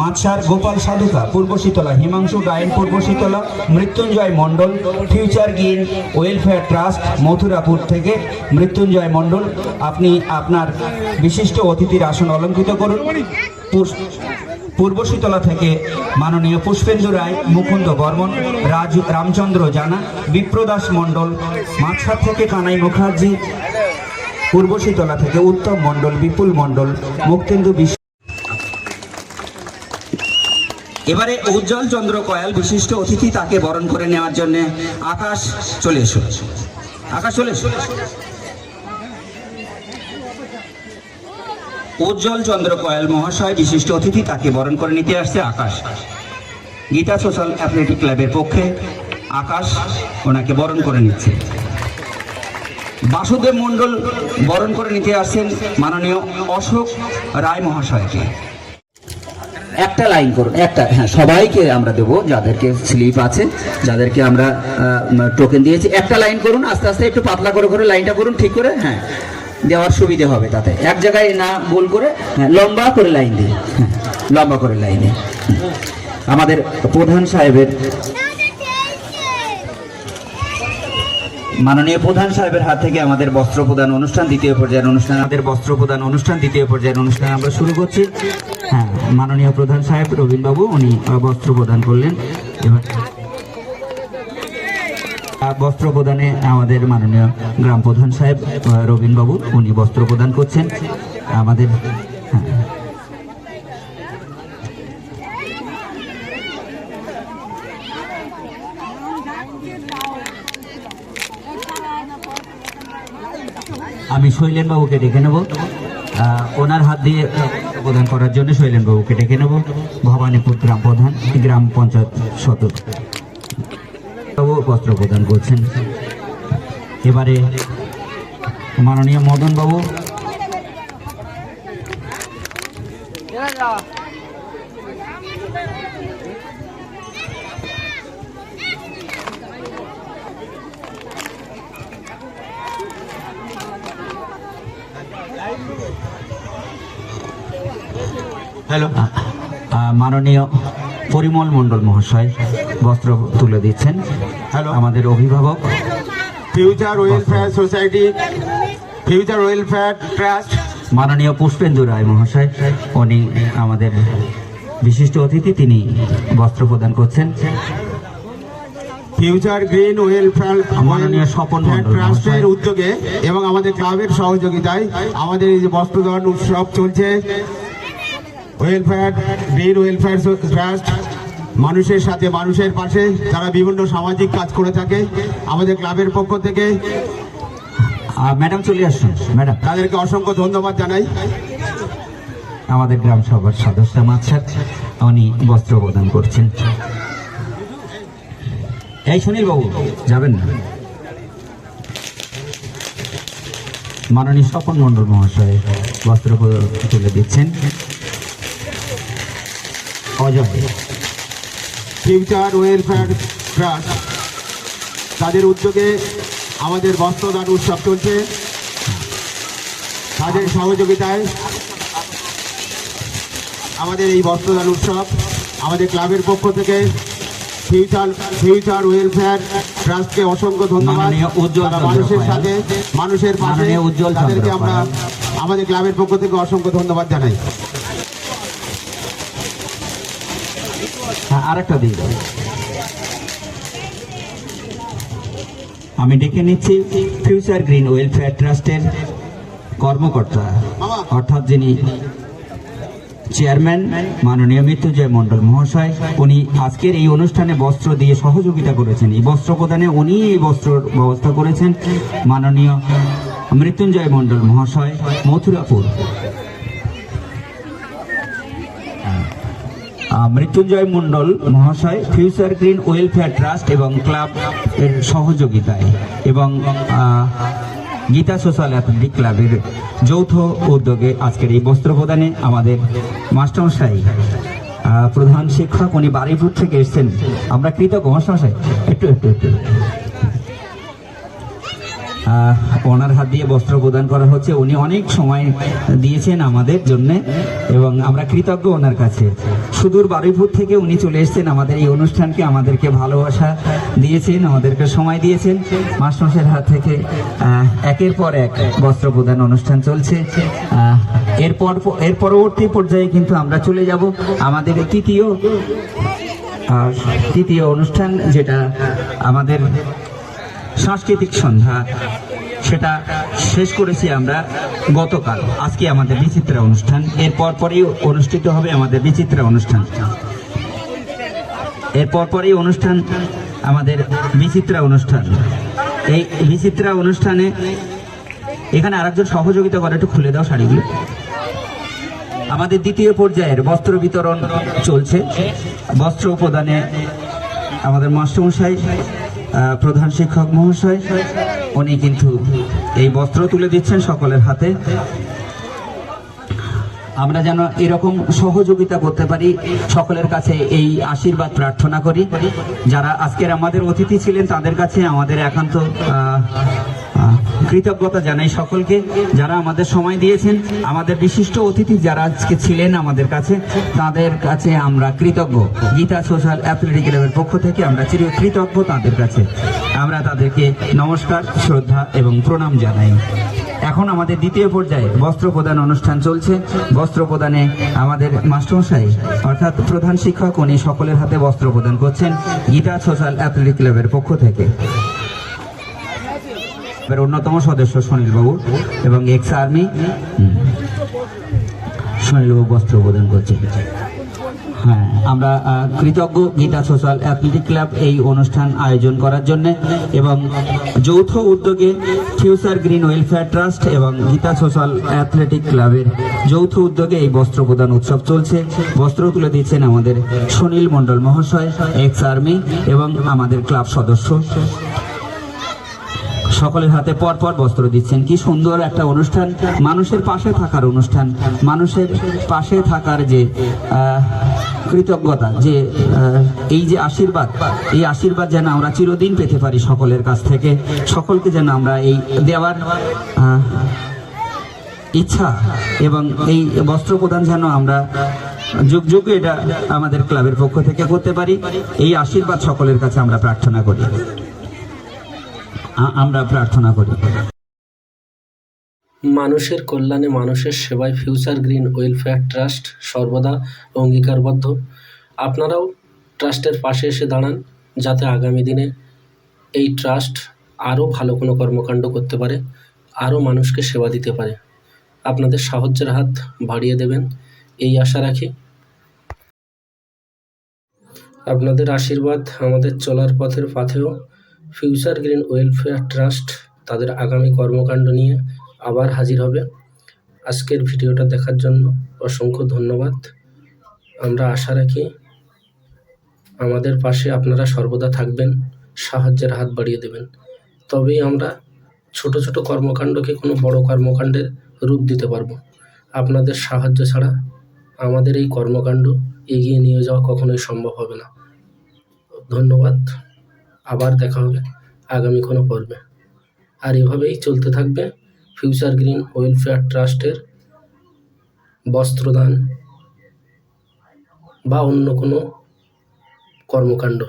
মাছার গোপাল সাধুকা পূর্ব Sitala, Himanshu Gayen, Purba Sitala, Mrityunjoy Mondal, future gain welfare trust, Mathurapur থেকে মৃত্যুঞ্জয় মণ্ডল। আপনি আপনার বিশিষ্ট অতিথির আসন অলঙ্কৃত করুন। পূর্ব শীতলা থেকে মাননীয় পুষ্পেন্দু রায়, মুকুন্দ বর্মন, রাজ, রামচন্দ্র জানা, বিপ্রদাস মণ্ডল মাছার থেকে কানাই মুখার্জি পূর্ব শীতলা থেকে উত্তম মণ্ডল, বিপুল মণ্ডল, মুক্তেন্দু বিশ্ব এবারে উজ্জ্বল চন্দ্র কয়াল বিশিষ্ট অতিথি তাকে বরণ করে নেওয়ার জন্য আকাশ চলে এসো। আকাশ চলে এসো। উজ্জ্বল চন্দ্র কয়াল মহাশয় বিশিষ্ট অতিথি তাকে বরণ করে নিতে আসছে আকাশ। গীতা সোশ্যাল অ্যাথলেটিক ক্লাবের পক্ষে আকাশ ওনাকে বরণ করে নিচ্ছে। বাসুদেব মণ্ডল বরণ করে নিতে আসছেন মাননীয় অশোক রায় মহাশয়কে। একটা লাইন করুন, একটা হ্যাঁ সবাইকে আমরা দেবো যাদেরকে স্লিপ আছে, যাদেরকে আমরা টোকেন দিয়েছি। একটা লাইন করুন, আস্তে আস্তে একটু পাতলা করে করে লাইনটা করুন, ঠিক করে হ্যাঁ দেওয়ার সুবিধে হবে তাতে। এক জায়গায় না গোল করে হ্যাঁ লম্বা করে লাইন দিই হ্যাঁ লম্বা করে লাইনে আমাদের প্রধান সাহেবের মাননীয় প্রধান সাহেবের হাত থেকে আমাদের বস্ত্র প্রদান অনুষ্ঠান, দ্বিতীয় পর্যায়ের অনুষ্ঠান, আমাদের বস্ত্র প্রদান অনুষ্ঠান, দ্বিতীয় পর্যায়ের অনুষ্ঠান আমরা শুরু করছি। হ্যাঁ মাননীয় প্রধান সাহেব রবীন বাবু উনি বস্ত্র প্রদান করলেন। এবার বস্ত্র প্রদানে আমাদের মাননীয় গ্রাম প্রধান সাহেব রবীন বাবু উনি বস্ত্র প্রদান করছেন। আমাদের আমি শৈলেন বাবুকে ডেকে নেব। ওনার হাত দিয়ে প্রদান করার জন্য শৈলেন বাবুকে ডেকে নেব। ভবানীপুর গ্রাম প্রধান, গ্রাম পঞ্চায়েত সদর বাবু বস্ত্র প্রদান করছেন। এবারে মাননীয় মদন বাবু হ্যালো মাননীয় পরিমল মণ্ডল মহাশয় বস্ত্র তুলে দিচ্ছেন। হ্যালো। আমাদের অভিভাবক। Future welfare society future welfare trust মাননীয় পুষ্পেন্দু রায় মহাশয় উনি আমাদের বিশিষ্ট অতিথি তিনি বস্ত্র প্রদান করছেন। ফিউচার গ্রিন ওয়েলফেয়ার মাননীয় স্বপন ট্রাস্টের উদ্যোগে এবং আমাদের ক্লাবের সহযোগিতায় আমাদের এই যে বস্ত্র বস্ত্রদান উৎসব চলছে। ওয়েলফেয়ার গ্রিন ওয়েলফেয়ার ট্রাস্ট মানুষের সাথে মানুষের পাশে তারা বিভিন্ন সামাজিক কাজ করে থাকে, আমাদের ক্লাবের পক্ষ থেকে। ম্যাডাম চলে আসুন ম্যাডাম তাদেরকে অসংখ্য ধন্যবাদ জানাই। আমাদের গ্রাম সভার সদস্য মাছার উনি বস্ত্র প্রদান করছেন। এই সুনীল বাবু, যাবেন না? মাননীয় স্বপন মণ্ডল মহাশয় বস্ত্র তুলে দিচ্ছেন। অজয় ফিউচার ওয়েলফেয়ার ট্রাস্ট তাদের উদ্যোগে আমাদের বস্ত্রদান উৎসব চলছে। তাদের সহযোগিতায় আমাদের এই বস্ত্রদান উৎসব আমাদের ক্লাবের পক্ষ থেকে ফিউচার ফিউচার ওয়েলফেয়ার ট্রাস্টকে অসংখ্য ধন্যবাদ। উজ্জ্বল মানুষের সাথে মানুষের পাশে উজ্জ্বল তাদেরকে আমরা আমাদের ক্লাবের পক্ষ থেকে অসংখ্য ধন্যবাদ জানাই। আরেকটা দিয়ে দাও। আমি ডেকে নিচ্ছি ফিউচার গ্রিন ওয়েলফেয়ার ট্রাস্টের কর্মকর্তা, অর্থাৎ যিনি চেয়ারম্যান মাননীয় মৃত্যুঞ্জয় মণ্ডল মহাশয়, উনি আজকের এই অনুষ্ঠানে বস্ত্র দিয়ে সহযোগিতা করেছেন। এই বস্ত্র প্রদানে উনি এই বস্ত্র ব্যবস্থা করেছেন মাননীয় মৃত্যুঞ্জয় মণ্ডল মহাশয়, মথুরাপুর। মৃত্যুঞ্জয় মণ্ডল মহাশয় ফিউচার গ্রিন ওয়েলফেয়ার ট্রাস্ট এবং ক্লাব এর সহযোগিতায় এবং গীতা সোশ্যাল অ্যাথলেটিক ক্লাবের যৌথ উদ্যোগে আজকের এই বস্ত্র প্রদানে আমাদের মাস্টারমশাই প্রধান শিক্ষক, উনি বারিপুর থেকে এসছেন। আমরা কৃতজ্ঞ। মাস্টারমশাই, একটু একটু একটু। ওনার হাত দিয়ে বস্ত্র প্রদান করা হচ্ছে। উনি অনেক সময় দিয়েছেন আমাদের জন্য এবং আমরা কৃতজ্ঞ ওনার কাছে। সুদূর বারুইপুর থেকে উনি চলে এসেছেন আমাদের এই অনুষ্ঠানকে, আমাদেরকে ভালোবাসা দিয়েছেন, আমাদেরকে সময় দিয়েছেন। মাস্টারমশাইয়ের হাত থেকে একের পর এক বস্ত্র প্রদান অনুষ্ঠান চলছে। এরপর, এর পরবর্তী পর্যায়ে কিন্তু আমরা চলে যাব আমাদের তৃতীয় তৃতীয় অনুষ্ঠান যেটা আমাদের সাংস্কৃতিক সন্ধ্যা সেটা শেষ করেছি আমরা গতকাল। আজকে আমাদের বিচিত্রা অনুষ্ঠান। এরপর পরেই অনুষ্ঠিত হবে আমাদের বিচিত্রা অনুষ্ঠান। এরপর পরেই অনুষ্ঠান আমাদের বিচিত্রা অনুষ্ঠান। এই বিচিত্রা অনুষ্ঠানে এখানে আরেকজন সহযোগিতা করে একটু খুলে দাও শাড়িগুলো। আমাদের দ্বিতীয় পর্যায়ের বস্ত্র বিতরণ চলছে। বস্ত্র প্রদানে আমাদের মাস্টারমশাই আহ, প্রধান শিক্ষক মহাশয় উনি কিন্তু এই বস্ত্র তুলে দিচ্ছেন সকলের হাতে। আমরা যেন এরকম সহযোগিতা করতে পারি, সকলের কাছে এই আশীর্বাদ প্রার্থনা করি। যারা আজকের আমাদের অতিথি ছিলেন, তাদের কাছে আমাদের একান্ত কৃতজ্ঞতা জানাই সকলকে। যারা আমাদের সময় দিয়েছেন, আমাদের বিশিষ্ট অতিথি যারা আজকে ছিলেন আমাদের কাছে, তাদের কাছে আমরা কৃতজ্ঞ। গীতা সোশ্যাল অ্যাথলেটিক ক্লাবের পক্ষ থেকে আমরা চির কৃতজ্ঞ তাদের কাছে। আমরা তাদেরকে নমস্কার, শ্রদ্ধা এবং প্রণাম জানাই। এখন আমাদের দ্বিতীয় পর্যায়ে বস্ত্র প্রদান অনুষ্ঠান চলছে। বস্ত্র প্রদানে আমাদের মাস্টারমশাই, অর্থাৎ প্রধান শিক্ষক, উনি সকলের হাতে বস্ত্র প্রদান করছেন গীতা সোশ্যাল অ্যাথলেটিক ক্লাবের পক্ষ থেকে। অন্যতম সদস্য সুনীল বাবু এবং এক্স আর্মি। সুনীল বাবু বস্ত্র প্রদান করছে হ্যাঁ। আমরা কৃতজ্ঞ গীতা সোশ্যাল অ্যাথলেটিক ক্লাব এই অনুষ্ঠান আয়োজন করার জন্য এবং যৌথ উদ্যোগে ফিউচার গ্রিন ওয়েলফেয়ার ট্রাস্ট এবং গীতা সোশ্যাল অ্যাথলেটিক ক্লাবের যৌথ উদ্যোগে এই বস্ত্র প্রদান উৎসব চলছে। বস্ত্র তুলে দিচ্ছেন আমাদের সুনীল মণ্ডল মহাশয়, এক্স আর্মি এবং আমাদের ক্লাব সদস্য। সকলের হাতে পর পর বস্ত্র দিচ্ছেন। কি সুন্দর একটা অনুষ্ঠান। মানুষের পাশে থাকার অনুষ্ঠান। মানুষের পাশে থাকার যে কৃতজ্ঞতা, যে এই যে আশীর্বাদ, এই আশীর্বাদ যেন আমরা চিরদিন পেতে পারি সকলের কাছ থেকে। সকলকে যেন আমরা এই দেওয়ার ইচ্ছা এবং এই বস্ত্র প্রদান যেন আমরা যুগ যুগ এটা আমাদের ক্লাবের পক্ষ থেকে করতে পারি। এই আশীর্বাদ সকলের কাছে আমরা প্রার্থনা করি। আমরা প্রার্থনা করি। মানুষের কল্যাণে মানুষের সেবায় ফিউচার গ্রিন ওয়েলফেয়ার ট্রাস্ট সর্বদা অঙ্গীকারবদ্ধ। আপনারাও ট্রাস্টের পাশে এসে দাঁড়ান, যাতে আগামী দিনে এই ট্রাস্ট আরও ভালো কোনো কর্মকাণ্ড করতে পারে, আরও মানুষকে সেবা দিতে পারে। আপনাদের সাহায্যের হাত বাড়িয়ে দেবেন, এই আশা রাখি। আপনাদের আশীর্বাদ আমাদের চলার পথের পাথেও ফিউচার গ্রিন ওয়েলফেয়ার ট্রাস্ট তাদের আগামী কর্মকাণ্ড নিয়ে আবার হাজির হবে। আজকের ভিডিওটা দেখার জন্য অসংখ্য ধন্যবাদ। আমরা আশা রাখি আমাদের পাশে আপনারা সর্বদা থাকবেন, সাহায্যের হাত বাড়িয়ে দেবেন। তবেই আমরা ছোট ছোট কর্মকাণ্ডকে কোনো বড় কর্মকাণ্ডের রূপ দিতে পারব। আপনাদের সাহায্য ছাড়া আমাদের এই কর্মকাণ্ড এগিয়ে নিয়ে যাওয়া কখনোই সম্ভব হবে না। ধন্যবাদ। আবার দেখা হবে আগামী কোনো পর্বে। আর এভাবেই চলতে থাকবে ফিউচার গ্রিন ওয়েলফেয়ার ট্রাস্টের বস্ত্রদান বা অন্য কোনো কর্মকাণ্ড।